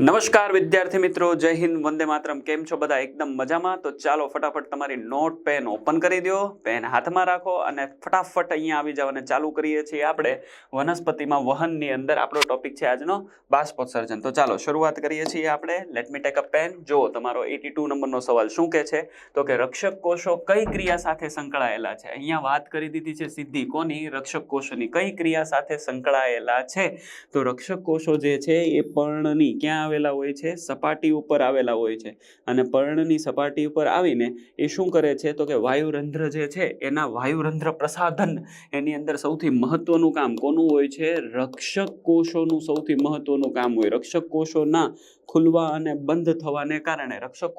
નમસ્કાર વિદ્યાર્થી મિત્રો, જય હિન્દ, વંદે માતરમ. કેમ છો બધા? એકદમ મજામાં? તો ચાલો ફટાફટ તમારી નોટ, પેન ઓપન કરી દો. પેન હાથમાં રાખો અને ફટાફટ અહીંયા આવી જાવ અને ચાલુ કરીએ છીએ આપણે વનસ્પતિમાં વહનની અંદર. આપણો ટોપિક છે આજનો બાષ્પોત્સર્જન. તો ચાલો શરૂઆત કરીએ છીએ આપણે. Let me take a pen જો તમારો એટી નંબરનો સવાલ શું કહે છે? તો કે રક્ષક કોષો કઈ ક્રિયા સાથે સંકળાયેલા છે? અહીંયા વાત કરી દીધી છે સીધી. કોની? રક્ષક કોષોની. કઈ ક્રિયા સાથે સંકળાયેલા છે? તો રક્ષક કોષો જે છે એ પર્ણની. ક્યાં આવેલા હોય છે, સપાટી ઉપર આવેલા હોય છે. અને પર્ણની સપાટી ઉપર આવીને એ શું કરે છે? તો કે વાયુરંધ્ર જે છે, એના વાયુરંધ્ર પ્રસાધન એની અંદર સૌથી મહત્વનું કામ કોનું હોય છે? રક્ષક કોષોનું સૌથી મહત્વનું કામ હોય. રક્ષક કોષોના ખુલવા અને બંધ થવાને કારણે રક્ષક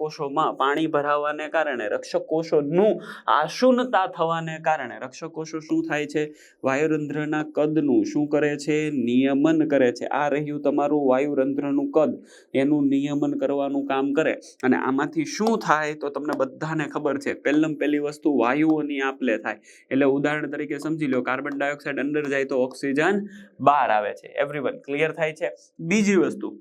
પાણી ભરાવાને કારણે રક્ષક આશુનતા થવાને કારણે રક્ષક કોષો શું થાય છે? વાયુરંધ્રના કદનું શું કરે છે? નિયમન કરે છે. આ રહ્યું તમારું વાયુરંધ્રનું કદ. એનું નિયમન કરવાનું કામ કરે. અને આમાંથી શું થાય તો તમને બધાને ખબર છે. પહેલમ પહેલી વસ્તુ વાયુઓની આપલે થાય. એટલે ઉદાહરણ તરીકે સમજી લો, કાર્બન ડાયોક્સાઇડ અંદર જાય તો ઓક્સિજન બહાર આવે છે. એવરીવન ક્લિયર થાય છે? બીજી વસ્તુ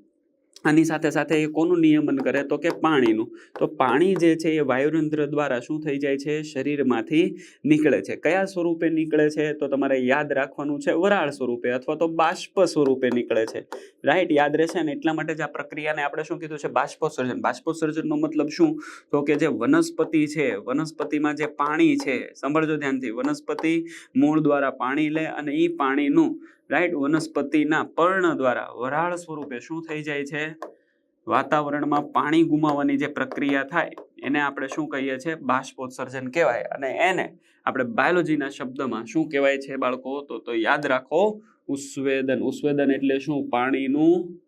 આની સાથે સાથે એ કોનું નિયમન કરે? તો કે પાણીનું. તો પાણી જે છે એ વાયુરંધ્ર દ્વારા શું થઈ જાય છે? શરીરમાંથી નીકળે છે. કયા સ્વરૂપે નીકળે છે? તો તમારે યાદ રાખવાનું છે વરાળ સ્વરૂપે અથવા તો બાષ્પ સ્વરૂપે નીકળે છે. રાઈટ? યાદ રહેશે ને એટલા માટે જ આ પ્રક્રિયાને આપણે શું કીધું છે? બાષ્પોત્સર્જન. બાષ્પોત્સર્જનનો મતલબ શું? તો કે જે વનસ્પતિ છે, વનસ્પતિમાં જે પાણી છે, સાંભળજો ધ્યાનથી. વનસ્પતિ મૂળ દ્વારા પાણી લે અને એ પાણીનું રાઈટ વનસ્પતિના પર્ણ દ્વારા વરાળ સ્વરૂપે શું થઈ જાય છે? વાતાવરણમાં પાણી ગુમાવવાની જે પ્રક્રિયા થાય, એને આપણે શું કહીએ છીએ? બાષ્પોત્સર્જન કહેવાય. અને એને આપણે બાયોલોજીના શબ્દમાં શું કહેવાય છે બાળકો? તો તો યાદ રાખો, ઉસ્વેદન. ઉસ્વેદન એટલે શું? પાણીનું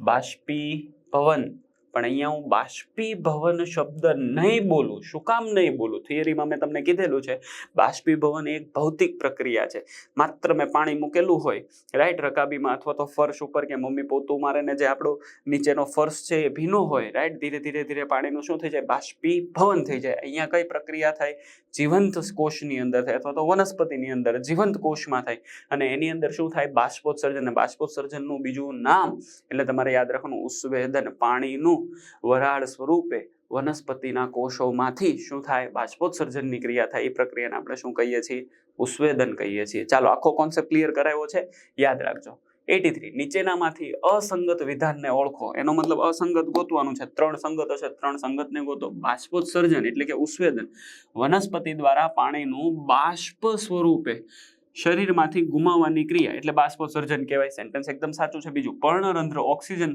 બાષ્પીભવન. પણ અહીંયા હું બાષ્પીભવન શબ્દ નહીં બોલું, શું કામ નહીં બોલું? થિયરીમાં મેં તમને કીધેલું છે, બાષ્પીભવન એક ભૌતિક પ્રક્રિયા છે. માત્ર મેં પાણી મૂકેલું હોય રાઈટ રકાબીમાં અથવા તો ફર્શ ઉપર કે મમ્મી પોતું મારે ને જે આપણો નીચેનો ફર્શ છે એ ભીનો હોય રાઈટ ધીરે ધીરે ધીરે પાણીનું શું થઈ જાય? બાષ્પીભવન થઈ જાય. અહીંયા કઈ પ્રક્રિયા થાય? જીવંત કોષની અંદર થાય અથવા તો વનસ્પતિની અંદર, જીવંત કોષમાં થાય. અને એની અંદર શું થાય? બાષ્પોત્સર્જન. બાષ્પોત્સર્જનનું બીજું નામ, એટલે તમારે યાદ રાખવાનું, ઉસ્વેદન, પાણીનું વરાળ સ્વરૂપે વનસ્પતિના કોષોમાંથી શું થાય? બાષ્પોત્સર્જનની ક્રિયા થાય, એ પ્રક્રિયાને આપણે શું કહીએ છીએ? ઉસ્વેદન કહીએ છીએ. ચાલો, આખો કોન્સેપ્ટ ક્લિયર કરાયો છે. યાદ રાખજો. એટી થ્રી, નીચેનામાંથી અસંગત વિધાનને ઓળખો. એનો મતલબ અસંગત ગોતવાનું છે. ત્રણ સંગત હશે, ત્રણ સંગતને ગોતો. બાષ્પોત્સર્જન એટલે કે ઉસ્વેદન. વનસ્પતિ દ્વારા પાણીનું બાષ્પ સ્વરૂપે શરીરમાંથી ગુમાવવાની ક્રિયા. એટલે બાષ્પોત્સર્જન કહેવાય. સેન્ટેન્સ એકદમ સાચું છે. બીજું, પર્ણરંધ્ર ઓક્સિજન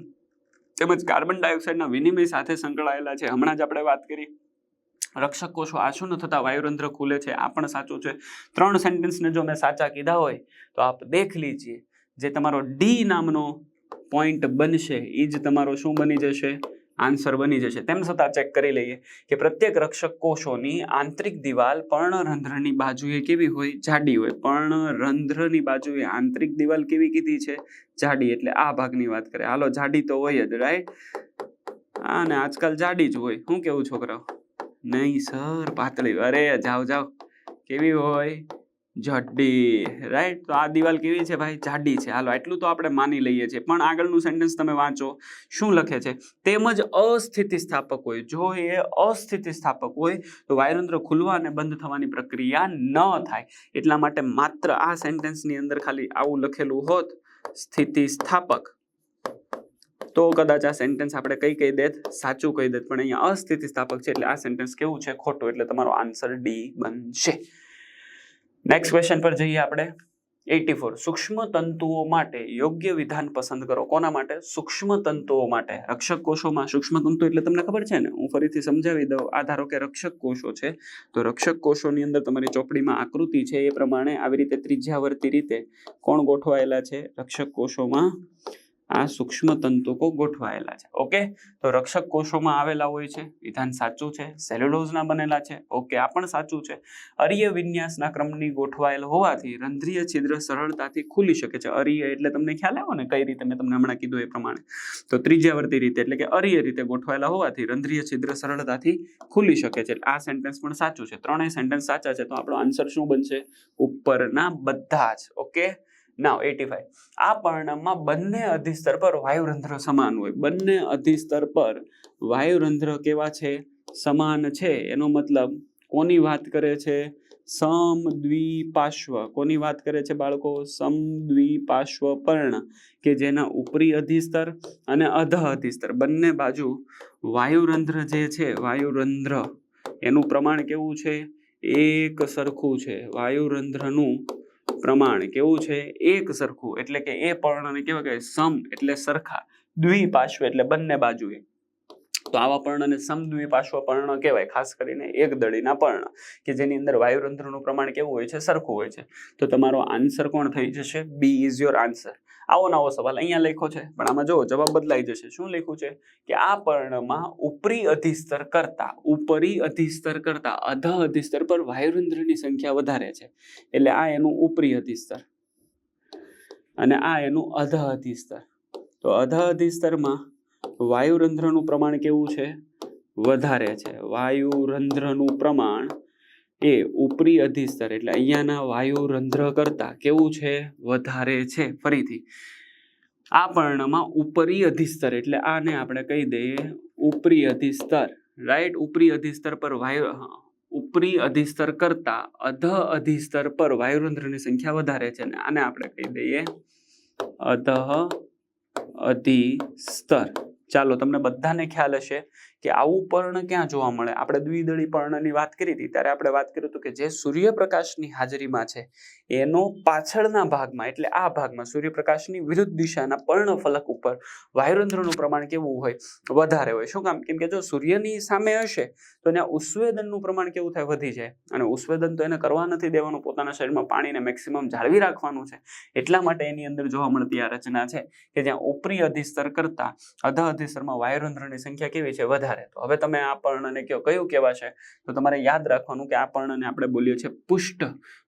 તેમજ કાર્બન ડાયોક્સાઇડના વિનિમય સાથે સંકળાયેલા છે. હમણાં જ આપણે વાત કરી. રક્ષક કોષો આશુન થતા વાયુરંધ્ર ખુલે છે. આ પણ સાચું છે. ત્રણ સેન્ટેન્સને જો મેં સાચા કીધા હોય, તો આપ દેખ લીજીએ. જે તમારો ડી નામનો પોઈન્ટ બનશે એ જ તમારો શું બની જશે? આન્સર બની જશે. તેમ છતાં ચેક કરી લઈએ કે પ્રત્યેક રક્ષક કોષોની આંતરિક દિવાલ પર્ણરંધ્રની બાજુએ કેવી હોય? જાડી હોય. પર્ણરંધ્રની બાજુએ આંતરિક દિવાલ કેવી કીધી છે? જાડી. એટલે આ ભાગની વાત કરે હાલો, જાડી તો હોય જ રાઈટ અને આજકાલ જાડી જ હોય. શું કેવું છોકરાઓ? નહીં સર પાતળી. અરે, જાઓ જાઓ. કેવી હોય? જાડી રાઈટ તો આ દિવાલ કેવી છે ભાઈ? જાડી છે. હાલો એટલું તો આપણે માની લઈએ છીએ. પણ આગળનું સેન્ટેન્સ તમે વાંચો. શું લખે છે? તેમજ અસ્થિતિસ્થાપક હોય. જો એ અસ્થિતિસ્થાપક હોય, તો વાયુરંધ્ર ખુલવા અને બંધ થવાની પ્રક્રિયા ન થાય. એટલા માટે માત્ર આ સેન્ટેન્સની અંદર ખાલી આવું લખેલું હોત. સ્થિતિસ્થાપક. તો કદાચ આ સેન્ટેન્સ આપણે કઈ કહી દેત? સાચું કહી દેત. પણ અહીંયા અસ્થિતિસ્થાપક છે એટલે આ સેન્ટેન્સ કેવું છે? ખોટું. એટલે તમારો આન્સર ડી બનશે. નેક્સ્ટ ક્વેશ્ચન પર જઈએ આપણે. એટી ફોર સૂક્ષ્મ તંતુઓ માટે યોગ્ય વિધાન પસંદ કરો. કોના માટે? સૂક્ષ્મ તંતુઓ માટે. રક્ષક કોષોમાં સૂક્ષ્મ તંતુ એટલે તમને ખબર છે ને? હું ફરીથી સમજાવી દઉં. આ ધારો કે રક્ષક કોષો છે, તો રક્ષક કોષોની અંદર તમારી ચોપડીમાં આકૃતિ છે એ પ્રમાણે આવી રીતે ત્રિજ્યાવર્તી રીતે કોણ ગોઠવાયેલા છે? રક્ષક કોષોમાં આ સૂક્ષ્મ તંતુકો ગોઠવાયેલા છે. ઓકે તો રક્ષક કોષોમાં આવેલા હોય છે. વિધાન સાચું છે. સેલ્યુલોઝના બનેલા છે. ઓકે આ પણ સાચું છે. અરીય વિન્યાસના ક્રમની ગોઠવાયેલ હોવાથી રંધ્રીય છિદ્ર સરળતાથી ખુલી શકે છે. અરીય એટલે તમને ખ્યાલ આવ્યો ને? કઈ રીતે? મેં તમને હમણાં કીધું એ પ્રમાણે. તો ત્રિજ્યાવર્તી રીતે એટલે કે અરીય રીતે ગોઠવાયેલા હોવાથી રંધ્રીય છિદ્ર સરળતાથી ખુલી શકે છે. આ સેન્ટેન્સ પણ સાચું છે. ત્રણેય સેન્ટેન્સ સાચા છે. તો આપણો આન્સર શું બનશે? ઉપરના બધા જ. ઓકે નાવ એટી ફાઈવ આ પર્ણમાં બંને અધિસ્તર પર વાયુરંધ્ર સમાન હોય. બંને અધિસ્તર પર વાયુરંધ્ર કેવા છે? સમાન છે. એનો મતલબ કોની વાત કરે છે? સમ દ્વિપાર્શ્વ કોની વાત કરે છે બાળકો? સમ દ્વિપાર્શ્વ પર્ણ કે જેના ઉપરી અધિસ્તર અને અધ અધિસ્તર. બંને બાજુ વાયુરંધ્ર જે છે, વાયુરંધ્ર, એનું પ્રમાણ કેવું છે? એક સરખું છે. વાયુરંધ્રનું પ્રમાણ કેવું છે? એક સરખું એટલે કે એ પર્ણને કેવા કહેવાય? સમ એટલે સરખા. દ્વિપાશ્વ એટલે બંને બાજુએ. તો આવા પર્ણને સમદ્વિપાશ્વ પર્ણ કહેવાય, ખાસ કરીને એક દળીના પર્ણ, કે જેની અંદર વાયુરંધ્રનું પ્રમાણ કેવું હોય છે? સરખું હોય છે. તો તમારો આન્સર કોણ થઈ જશે? બી ઇઝ યોર આન્સર આવો નવો સવાલ અહીંયા લખ્યો છે. પણ આમાં જો જવાબ બદલાઈ જશે. શું લખ્યું છે? કે આ પર્ણમાં ઉપરી અધિસ્તર કરતા, ઉપરી અધિસ્તર કરતા અધ અધિસ્તર પર વાયુરંધ્રની સંખ્યા વધારે છે. એટલે આ એનું ઉપરી અધિસ્તર અને આ એનું અધ અધિસ્તર તો અધ અધિસ્તરમાં વાયુરંધ્રનું પ્રમાણ કેવું છે? વધારે છે. વાયુરંધ્રનું પ્રમાણ એ ઉપરી અધિસ્તર એટલે અહીંયાના વાયુરંધ્ર કરતા કેવું છે? વધારે છે ફરીથી. આ પર્ણમાં ઉપરી અધિસ્તર એટલે આને આપણે કહી દઈએ ઉપરી અધિસ્તર રાઈટ ઉપરી અધિસ્તર પર વાયુ ઉપરી અધિસ્તર કરતા અધ અધિસ્તર પર વાયુરંધ્રની સંખ્યા વધારે છે અને આને આપણે કહી દઈએ અધ અધિસ્તર ચાલો, તમને બધાને ખ્યાલ હશે કે આવું પર્ણ ક્યાં જોવા મળે? આપણે દ્વિદળી પર્ણની વાત કરી હતી, ત્યારે આપણે વાત કરી હતું કે જે સૂર્યપ્રકાશની હાજરીમાં છે, એનો પાછળના ભાગમાં, એટલે આ ભાગમાં સૂર્યપ્રકાશની વિરુદ્ધ દિશાના પર્ણ ફલક ઉપર વાયુરંધ્રનું પ્રમાણ કેવું હોય? વધારે હોય. શું કામ? કેમ જો સૂર્યની સામે હશે, તો ત્યાં ઉસ્વેદનનું પ્રમાણ કેવું થાય? વધી જાય. અને ઉસ્વેદન તો એને કરવા નથી દેવાનું, પોતાના શરીરમાં પાણીને મેક્સિમમ જાળવી રાખવાનું છે. એટલા માટે એની અંદર જોવા મળતી આ રચના છે કે જ્યાં ઉપરી અધિસ્તર કરતા અધ અધિસ્તરમાં વાયુરંધ્રની સંખ્યા કેવી છે? વધારે તો હવે તમે આ પર્ણને કયો, કયું કહેવાશે? તો તમારે યાદ રાખવાનું કે આ પર્ણને આપણે બોલીએ છીએ પુષ્ટ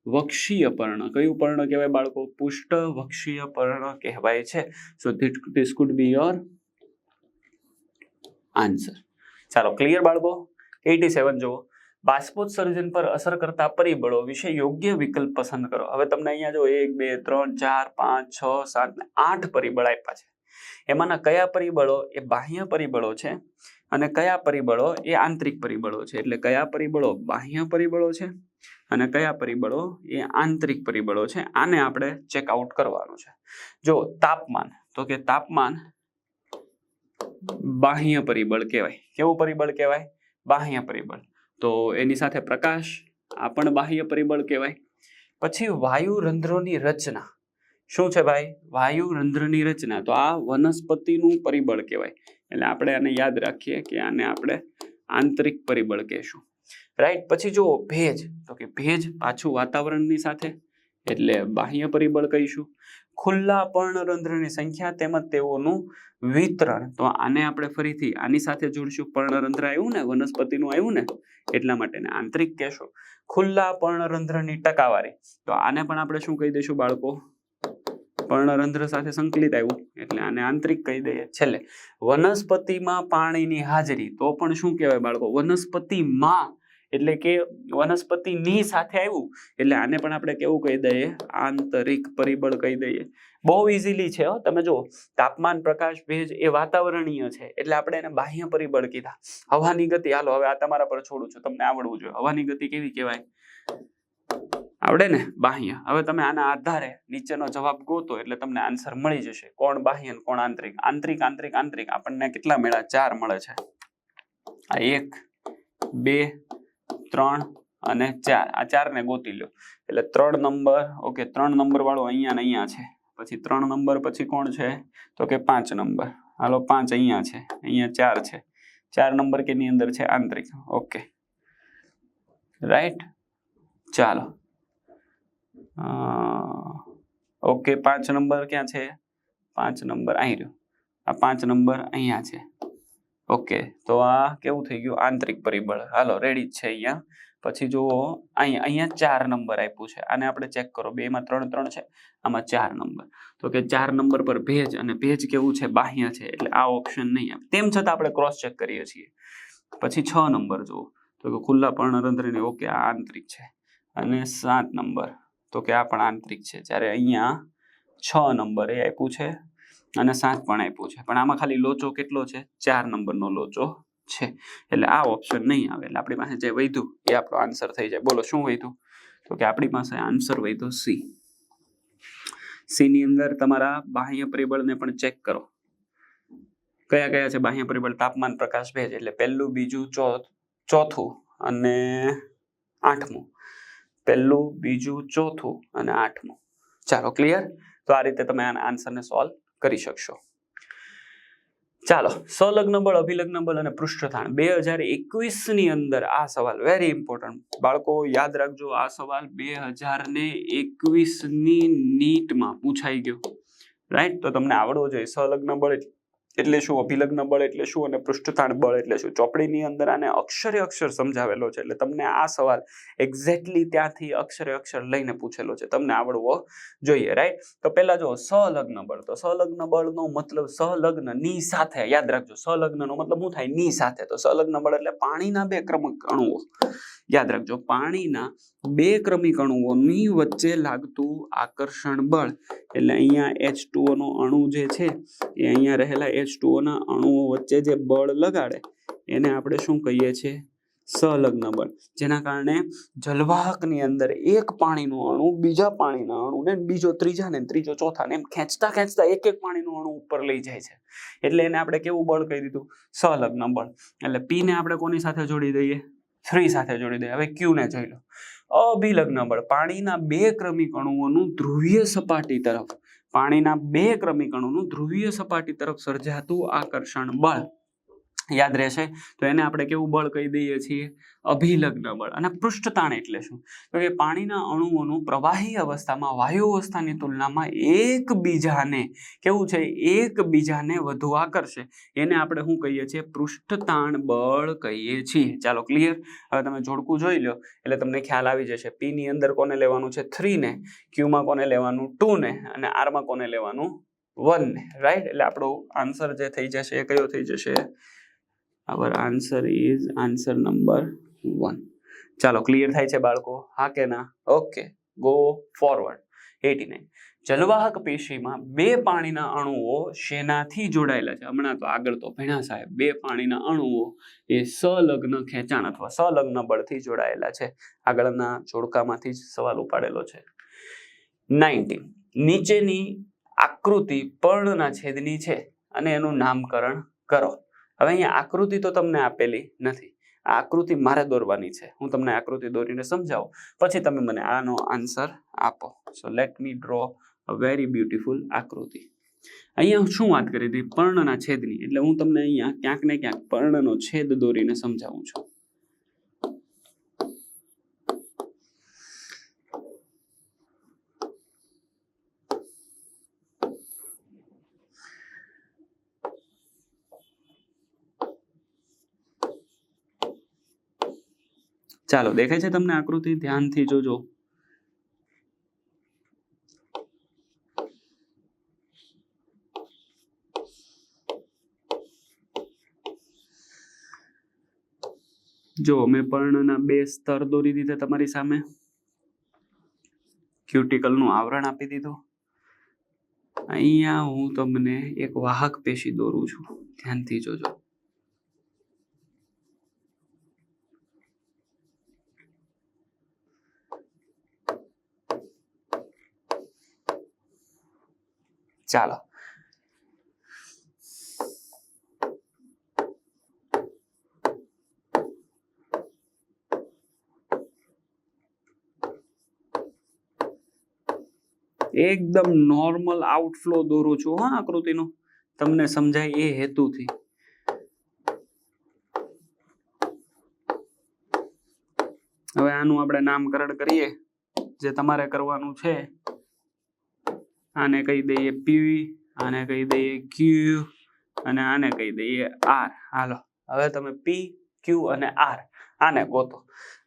વક્ષીય પર્ણ. કયું પર્ણ કહેવાય બાળકો? પુષ્ટ વક્ષીય પર્ણ કહેવાય છે. So this could be your answer ચાલો ક્લિયર બાળકો? એટી સેવન જુઓ. બાષ્પોત્સર્જન પર અસર કરતા પરિબળો વિશે યોગ્ય વિકલ્પ પસંદ કરો. હવે તમને અહીંયા જો એક, બે, ત્રણ, ચાર, પાંચ, છ, સાત આઠ પરિબળ આપ્યા છે. એમાંના કયા પરિબળો એ બાહ્ય પરિબળો છે અને કયા પરિબળો એ આંતરિક પરિબળો છે? એટલે કયા પરિબળો બાહ્ય પરિબળો છે અને કયા પરિબળો એ આંતરિક પરિબળો છે? આને આપણે ચેકઆઉટ કરવાનું છે. જો તાપમાન, તો કે તાપમાન બાહ્ય પરિબળ કહેવાય. કેવું પરિબળ કહેવાય? બાહ્ય પરિબળ. તો એની સાથે પ્રકાશ, આ પણ બાહ્ય પરિબળ કહેવાય. પછી વાયુ રંધ્રોની રચના. શું છે ભાઈ? વાયુ રંધ્રની રચના. તો આ વનસ્પતિનું પરિબળ કહેવાય. એટલે આપણે આને યાદ રાખીએ કે આને આપણે આંતરિક પરિબળ કહેશું. રાઈટ પછી જુઓ, ભેજ. તો કે ભેજ પાછું વાતાવરણની સાથે, એટલે બાહ્ય પરિબળ કહીશું. ખુલ્લા પર્ણરંધ્રની સંખ્યા તેમજ તેઓનું વિતરણ. તો આને આપણે ફરીથી આની સાથે જોડશું. પર્ણરંધ્ર આવ્યું ને, વનસ્પતિનું આવ્યું ને, એટલા માટે આંતરિક કહેશો. ખુલ્લા પર્ણરંધ્રની ટકાવારી. તો આને પણ આપણે શું કહી દઈશું બાળકો? પર્ણરંધ્ર સાથે સંકલિત આવ્યું. એટલે આને આંતરિક કહી દઈએ. છેલ્લે, વનસ્પતિમાં પાણીની હાજરી, તો પણ શું કહેવાય બાળકો? વનસ્પતિમાં, એટલે કે વનસ્પતિની સાથે આવ્યું. એટલે આને પણ આપણે કેવું કહી દઈએ? આંતરિક પરિબળ કહી દઈએ. બહુ ઇઝીલી છે તમે જો તાપમાન, પ્રકાશ, ભેજ એ વાતાવરણીય છે. એટલે આપણે એને બાહ્ય પરિબળ કીધા. હવાની ગતિ, હાલો, હવે આ તમારા પર છોડું છું. તમને આવડવું જોઈએ. હવાની ગતિ કેવી કહેવાય? આવડે ને? બાહ્ય. હવે તમે આના આધારે નીચેનો જવાબ ગોતો એટલે તમને આન્સર મળી જશે. કોણ બાહ્ય કોણ આંતરિક? આંતરિક આંતરિક આંતરિક. આપણને કેટલા મળ્યા ચાર મળે છે. આ એક, બે, ત્રણ અને ચાર. આ ચારને ગોતી લો એટલે ત્રણ નંબર, ઓકે, ત્રણ નંબર વાળો અહીંયા ને અહીંયા છે. પછી ત્રણ નંબર પછી કોણ છે? તો કે પાંચ નંબર. હાલો, પાંચ અહીંયા છે. અહીંયા ચાર છે. ચાર નંબર કેની અંદર છે? આંતરિક. ઓકે. રાઈટ? ચાલો. ઓકે પાંચ નંબર ક્યાં છે? પાંચ નંબર અહીં રહ્યો. આ પાંચ નંબર અહીંયા છે. ઓકે તો આ કેવું થઈ ગયું? આંતરિક પરિબળ. હાલો રેડી છે અહીંયા. પછી જુઓ અહીંયા અહીંયા ચાર નંબર આપ્યું છે. આને આપણે ચેક કરો. બેમાં ત્રણ ત્રણ છે. આમાં ચાર નંબર. તો કે ચાર નંબર પર ભેજ અને ભેજ કેવું છે? બાહ્ય છે. એટલે આ ઓપ્શન નહીં આવે. તેમ છતાં આપણે ક્રોસ ચેક કરીએ છીએ. પછી છ નંબર જુઓ. તો કે ખુલ્લા પર્ણરંધ્રને ઓકે આ આંતરિક છે. અને સાત નંબર. તો કે આ પણ આંતરિક છે. જ્યારે અહીંયા છ નંબર એ આપ્યું છે અને સાત પણ આપ્યું છે. પણ આમાં ખાલી લોચો કેટલો છે? ચાર નંબરનો લોચો છે. એટલે આ ઓપ્શન નહીં આવે. એટલે આપણી પાસે જે વૈધું એ આપણો આન્સર થઈ જાય. બોલો, શું વધ્યું? તો કે આપણી પાસે આન્સર વૈધો સી સી ની અંદર તમારા બાહ્ય પરિબળને પણ ચેક કરો. કયા કયા છે બાહ્ય પરિબળ? તાપમાન પ્રકાશ ભેજ. એટલે પહેલું, બીજું ચોથું અને આઠમું. પહેલું, બીજું, ચોથું અને આઠમું. ચાલો ક્લિયર તો આ રીતે તમે આના આન્સરને સોલ્વ કરી શકશો. ચાલો, સંલગ્ન બળ, અભિલગ્ન બળ અને પૃષ્ઠતાણ. બે હજાર એકવીસની અંદર આ સવાલ વેરી ઇમ્પોર્ટન્ટ બાળકો, યાદ રાખજો, આ સવાલ બે હજાર ને એકવીસની નીટમાં પૂછાઈ ગયો. રાઈટ તો તમને આવડવો જોઈએ. સંલગ્ન બળ એટલે શું? અભિલગ્ન બળ એટલે શું? અને પૃષ્ઠતાણ બળ એટલે શું? ચોપડીની અંદર આને અક્ષરે અક્ષર સમજાવેલો છે. એટલે તમને આ સવાલ એક્ઝેક્ટલી ત્યાંથી અક્ષરે અક્ષર લઈને પૂછેલો છે. તમને આવડવો જોઈએ રાઈટ તો પહેલા જો સંલગ્ન બળ. તો સંલગ્ન બળનો મતલબ સલગ્નની સાથે, યાદ રાખજો, સલગ્નનો મતલબ શું થાય? ની સાથે. તો સલગ્ન બળ એટલે પાણીના બે ક્રમિક અણુઓ યાદ રાખજો, પાણીના બે ક્રમિક અણુઓની વચ્ચે લાગતું આકર્ષણ બળ. એટલે અહીંયા એચ નો અણુ જે છે, એ અહીંયા રહેલા એચ ના અણુઓ વચ્ચે જે બળ લગાડે, એને આપણે શું કહીએ છીએ? સંલગ્ન બળ. જેના કારણે જલવાહકની અંદર એક પાણીનું અણુ બીજા પાણીના અણુને બીજો ત્રીજા ને ત્રીજો ચોથા ને એમ ખેંચતા ખેંચતા એક એક પાણીનું અણુ ઉપર લઈ જાય છે. એટલે એને આપણે કેવું બળ કહી દીધું? સંલગ્ન બળ. એટલે પી ને આપણે કોની સાથે જોડી દઈએ? થ્રી સાથે જોડી દઈએ. હવે ક્યુ ને જોઈ લો. અભિલગ્ન બળ. પાણીના બે ક્રમિક અણુઓનું ધ્રુવીય સપાટી તરફ પાણીના બે ક્રમિક અણુનું ધ્રુવીય સપાટી તરફ સર્જાતું આકર્ષણ બળ. યાદ રહેશે, તો એને આપણે કેવું બળ કહી દઈએ છીએ? અભિલગ્ન બળ અને પૃષ્ઠતાણ એટલે શું? તો કે પાણીના અણુઓનું પ્રવાહી અવસ્થામાં વાયુ અવસ્થાની તુલનામાં એકબીજાને કેવું છે? એકબીજાને વધુ આકર્ષે. એને આપણે શું કહીએ છીએ? પૃષ્ઠતાણ બળ કહીએ છીએ. ચાલો ક્લિયર હવે તમે જોડકું જોઈ લો. એટલે તમને ખ્યાલ આવી જશે. પી ની અંદર કોને લેવાનું છે? થ્રીને. ક્યુમાં કોને લેવાનું? ટુ ને અને આરમાં કોને લેવાનું? વન ને રાઈટ એટલે આપણો આન્સર જે થઈ જશે એ કયો થઈ જશે? Our answer is answer number one ચાલો ક્લિયર થાય છે બાળકો? હા કે ના? Okay go forward eighty nine જલવાહક પેશીમાં બે પાણીના અણુઓ શેનાથી જોડાયેલા છે? હમણાં તો આગળ તો ભણ્યા સાહેબ, બે પાણીના અણુઓ એ સલગ્ન ખેંચાણ અથવા સલગ્ન બળથી જોડાયેલા છે. આગળના જોડકામાંથી જ સવાલ ઉપાડેલો છે. નાઇન્ટીન. નીચેની આકૃતિ પર્ણના છેદની છે અને એનું નામકરણ કરો. હવે અહીંયા આકૃતિ તો તમને આપેલી નથી. આ આકૃતિ મારે દોરવાની છે. હું તમને આકૃતિ દોરીને સમજાવું. પછી તમે મને આનો આન્સર આપો. So let me draw a very beautiful આકૃતિ. અહીંયા શું વાત કરી હતી? પર્ણના છેદની. એટલે હું તમને અહીંયા ક્યાંક ને ક્યાંક પર્ણનો છેદ દોરીને સમજાવું છું. ચાલો, દેખાય છે તમને આકૃતિ? ધ્યાનથી જોજો. જો, મેં પર્ણના બે સ્તર દોરી દીધા તમારી સામે. ક્યુટિકલનું આવરણ આપી દીધું. અહીંયા હું તમને એક વાહક પેશી દોરું છું. ધ્યાનથી જોજો. ચાલો. એકદમ નોર્મલ આઉટફ્લો દોરું છું, હા, આકૃતિનો. તમને સમજાય એ હેતુથી. હવે આનું આપણે નામકરણ કરીએ, જે તમારે કરવાનું છે. આને કહી દઈએ પી આને કહી દઈએ ક્યુ અને આને કહી દઈએ આર હાલો, હવે તમે પી ક્યુ અને આર આને ગોતો.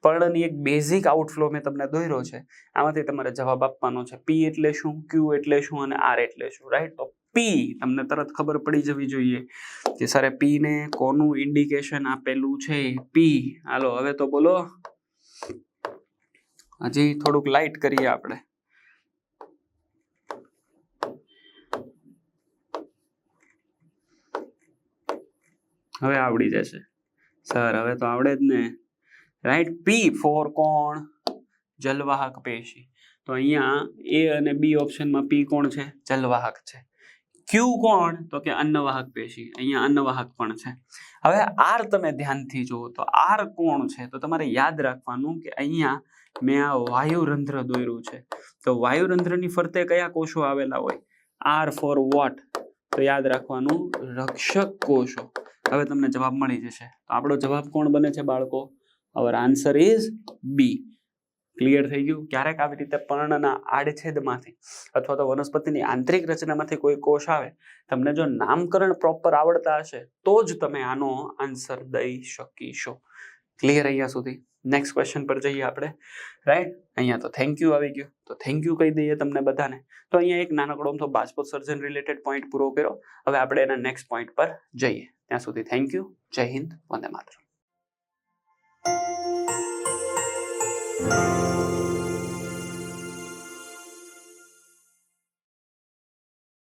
પર્ણની એક બેઝિક આઉટફ્લો મેં તમને દોર્યો છે. આમાંથી તમારે જવાબ આપવાનો છે પી એટલે શું ક્યુ એટલે શું અને આર એટલે શું રાઈટ તો પી તમને તરત ખબર પડી જવી જોઈએ કે સરે પી ને કોનું ઇન્ડિકેશન આપેલું છે? પી હાલો, હવે તો બોલો. હજી થોડુંક લાઇટ કરીએ આપણે. હવે આવડી જશે. સર, હવે તો આવડે જ ને. રાઈટ પી ફોર કોણ? જલવાહક પેશી. તો અહીંયા એ અને બી ઓપ્શનમાં પી કોણ છે? જલવાહક છે. ક્યુ કોણ? તો કે અન્નવાહક પેશી. અહીંયા અન્નવાહક પણ છે. હવે આર તમે ધ્યાનથી જુઓ તો આર કોણ છે? તો તમારે યાદ રાખવાનું કે અહીંયા મેં આ વાયુરંધ્ર દોર્યું છે. તો વાયુરંધ્રની ફરતે કયા કોષો આવેલા હોય? આર ફોર વોટ તો યાદ રાખવાનું, રક્ષક કોષો. હવે તમને જવાબ મળી જશે. તો આપણો જવાબ કોણ બને છે બાળકો? Our answer is B clear થઈ ગયું? ક્યારેક આવી રીતે પર્ણના આડછેદમાંથી અથવા તો વનસ્પતિની આંતરિક રચનામાંથી કોઈ કોષ આવે, તમને જો નામકરણ પ્રોપર આવડતા હશે, તો જ તમે આનો આન્સર દઈ શકીશો. ક્લિયર અહીંયા સુધી. નેક્સ્ટ ક્વેશ્ચન પર જઈએ આપણે. રાઈટ અહીંયા તો થેન્ક યુ આવી ગયું. તો થેન્ક યુ કહી દઈએ તમને બધાને. તો અહીંયા એક નાનકડો તો બાજપોત સર્જન રિલેટેડ પોઈન્ટ પૂરો કર્યો. હવે આપણે એના નેક્સ્ટ પોઈન્ટ પર જઈએ. ત્યાં સુધી થેન્ક યુ જય હિન્દ. વંદે માતરમ.